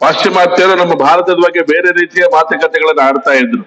ಪಾಶ್ಚಿಮಾತ್ಯರು ನಮ್ಮ ಭಾರತದ ಬಗ್ಗೆ ಬೇರೆ ರೀತಿಯ ಮಾತುಕತೆಗಳನ್ನು ಆಡ್ತಾ ಇದ್ರು.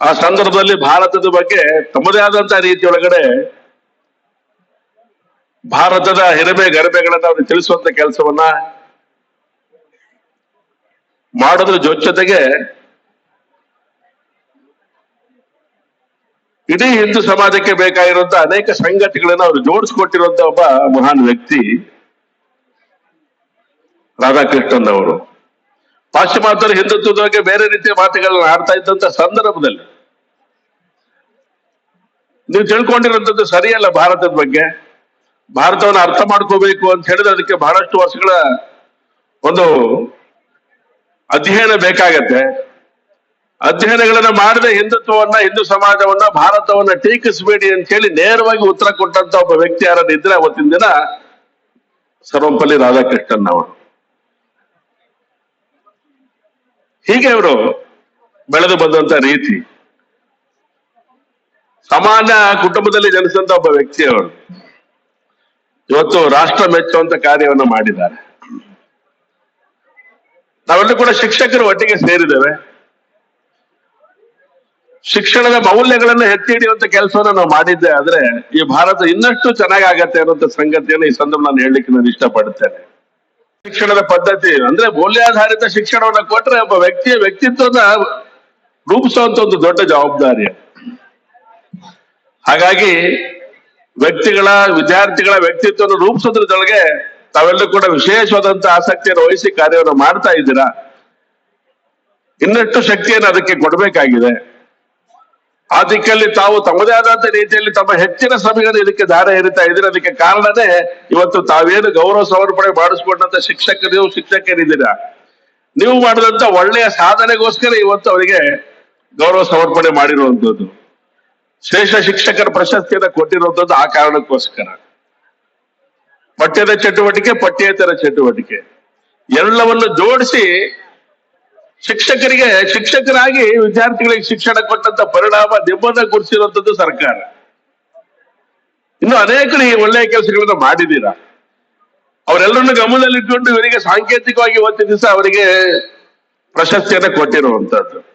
ಆ ಸಂದರ್ಭದಲ್ಲಿ ಭಾರತದ ಬಗ್ಗೆ ತಮ್ಮದೇ ಆದಂತಹ ರೀತಿಯೊಳಗಡೆ ಭಾರತದ ಹಿರಿಮೆ ಗರಬೆಗಳನ್ನ ಅವ್ರಿಗೆ ತಿಳಿಸುವಂತ ಕೆಲಸವನ್ನ ಮಾಡೋದ್ರ ಜೊತೆ ಜೊತೆಗೆ ಇಡೀ ಹಿಂದೂ ಸಮಾಜಕ್ಕೆ ಬೇಕಾಗಿರುವಂತಹ ಅನೇಕ ಸಂಗತಿಗಳನ್ನ ಅವರು ಜೋಡಿಸ್ಕೊಟ್ಟಿರುವಂತ ಒಬ್ಬ ಮಹಾನ್ ವ್ಯಕ್ತಿ ರಾಧಾಕೃಷ್ಣನ್ ಅವರು. ಪಾಶ್ಚಿಮಾತ್ಯ ಹಿಂದುತ್ವದ ಬಗ್ಗೆ ಬೇರೆ ರೀತಿಯ ಮಾತುಗಳನ್ನ ಆಡ್ತಾ ಇದ್ದಂತ ಸಂದರ್ಭದಲ್ಲಿ. ನೀವು ತಿಳ್ಕೊಂಡಿರುವಂತದ್ದು ಸರಿಯಲ್ಲ ಭಾರತದ ಬಗ್ಗೆ. ಭಾರತವನ್ನು ಅರ್ಥ ಮಾಡ್ಕೋಬೇಕು ಅಂತ ಹೇಳಿದ್ರೆ ಅದಕ್ಕೆ ಬಹಳಷ್ಟು ವರ್ಷಗಳ ಒಂದು ಅಧ್ಯಯನ ಬೇಕಾಗತ್ತೆ. ಅಧ್ಯಯನಗಳನ್ನ ಮಾಡದೆ ಹಿಂದುತ್ವವನ್ನ, ಹಿಂದೂ ಸಮಾಜವನ್ನ, ಭಾರತವನ್ನ ಟೀಕಿಸಬೇಡಿ ಅಂತ ಹೇಳಿ ನೇರವಾಗಿ ಉತ್ತರ ಕೊಟ್ಟಂತ ಒಬ್ಬ ವ್ಯಕ್ತಿ ಯಾರನ್ನ ಇದ್ರೆ ಅವತ್ತಿನ ದಿನ ಸರ್ವಂಪಲ್ಲಿ ರಾಧಾಕೃಷ್ಣನ್ ಅವರು. ಹೀಗೆ ಅವರು ಬೆಳೆದು ಬಂದಂತ ರೀತಿ. ಸಮಾನ ಕುಟುಂಬದಲ್ಲಿ ಜನಿಸಿದಂತ ಒಬ್ಬ ವ್ಯಕ್ತಿ ಅವರು. ಇವತ್ತು ರಾಷ್ಟ್ರ ಮೆಚ್ಚುವಂತ ಕಾರ್ಯವನ್ನು ಮಾಡಿದ್ದಾರೆ. ನಾವೆಲ್ಲರೂ ಕೂಡ ಶಿಕ್ಷಕರು ಒಟ್ಟಿಗೆ ಸೇರಿದ್ದೇವೆ. ಶಿಕ್ಷಣದ ಮೌಲ್ಯಗಳನ್ನು ಎತ್ತಿ ಹಿಡಿಯುವಂತ ಕೆಲಸವನ್ನ ನಾವು ಮಾಡಿದ್ದೆ ಆದ್ರೆ ಈ ಭಾರತ ಇನ್ನಷ್ಟು ಚೆನ್ನಾಗಾಗತ್ತೆ ಅನ್ನುವಂತ ಸಂಗತಿಯನ್ನು ಈ ಸಂದರ್ಭ ನಾನು ಹೇಳಲಿಕ್ಕೆ ನಾನು ಇಷ್ಟಪಡ್ತೇನೆ ಶಿಕ್ಷಣದ ಪದ್ಧತಿ ಅಂದ್ರೆ ಮೌಲ್ಯಾಧಾರಿತ ಶಿಕ್ಷಣವನ್ನ ಕೊಟ್ರೆ ಒಬ್ಬ ವ್ಯಕ್ತಿಯ ವ್ಯಕ್ತಿತ್ವದ ರೂಪಿಸುವಂತ ಒಂದು ದೊಡ್ಡ ಜವಾಬ್ದಾರಿ ಹಾಗಾಗಿ ವ್ಯಕ್ತಿಗಳ, ವಿದ್ಯಾರ್ಥಿಗಳ ವ್ಯಕ್ತಿತ್ವವನ್ನು ರೂಪಿಸೋದ್ರದೊಳಗೆ ತಾವೆಲ್ಲರೂ ಕೂಡ ವಿಶೇಷವಾದಂತಹ ಆಸಕ್ತಿಯನ್ನು ವಹಿಸಿ ಕಾರ್ಯವನ್ನು ಮಾಡ್ತಾ ಇದ್ದೀರಾ? ಇನ್ನಷ್ಟು ಶಕ್ತಿಯನ್ನು ಅದಕ್ಕೆ ಕೊಡಬೇಕಾಗಿದೆ. ಆ ದಿಕ್ಕಲ್ಲಿ ತಾವು ತಮ್ಮದೇ ಆದಂತ ರೀತಿಯಲ್ಲಿ ತಮ್ಮ ಹೆಚ್ಚಿನ ಸಮಯಗಳು ಇದಕ್ಕೆ ದಾರ ಎರಿತಾ ಇದ್ದೀರಾ? ಅದಕ್ಕೆ ಕಾರಣನೇ ಇವತ್ತು ತಾವೇನು ಗೌರವ ಸಮರ್ಪಣೆ ಮಾಡಿಸ್ಕೊಂಡಂತ ಶಿಕ್ಷಕರು, ಶಿಕ್ಷಕರಿದ್ದೀರಾ? ನೀವು ಮಾಡಿದಂತ ಒಳ್ಳೆಯ ಸಾಧನೆಗೋಸ್ಕರ ಇವತ್ತು ಅವರಿಗೆ ಗೌರವ ಸಮರ್ಪಣೆ ಮಾಡಿರುವಂತದ್ದು. ಶ್ರೇಷ್ಠ ಶಿಕ್ಷಕರ ಪ್ರಶಸ್ತಿಯನ್ನ ಕೊಟ್ಟಿರುವಂತದ್ದು ಆ ಕಾರಣಕ್ಕೋಸ್ಕರ. ಪಠ್ಯದ ಚಟುವಟಿಕೆ, ಪಠ್ಯೇತರ ಚಟುವಟಿಕೆ. ಎಲ್ಲವನ್ನು ಜೋಡಿಸಿ ಶಿಕ್ಷಕರಿಗೆ, ಶಿಕ್ಷಕರಾಗಿ ವಿದ್ಯಾರ್ಥಿಗಳಿಗೆ ಶಿಕ್ಷಣ ಕೊಟ್ಟಂತ ಪರಿಣಾಮ ನಿಮ್ಮನ್ನ ಗುರುತಿರುವಂತದ್ದು ಸರ್ಕಾರ. ಇನ್ನು ಅನೇಕರು ಈ ಒಳ್ಳೆಯ ಕೆಲಸಗಳನ್ನ ಮಾಡಿದ್ದೀರಾ? ಅವರೆಲ್ಲರನ್ನು ಗಮನದಲ್ಲಿಟ್ಟುಕೊಂಡು ಇವರಿಗೆ ಸಾಂಕೇತಿಕವಾಗಿ ಇವತ್ತಿನ ದಿವಸ ಅವರಿಗೆ ಪ್ರಶಸ್ತಿಯನ್ನ ಕೊಟ್ಟಿರುವಂತದ್ದು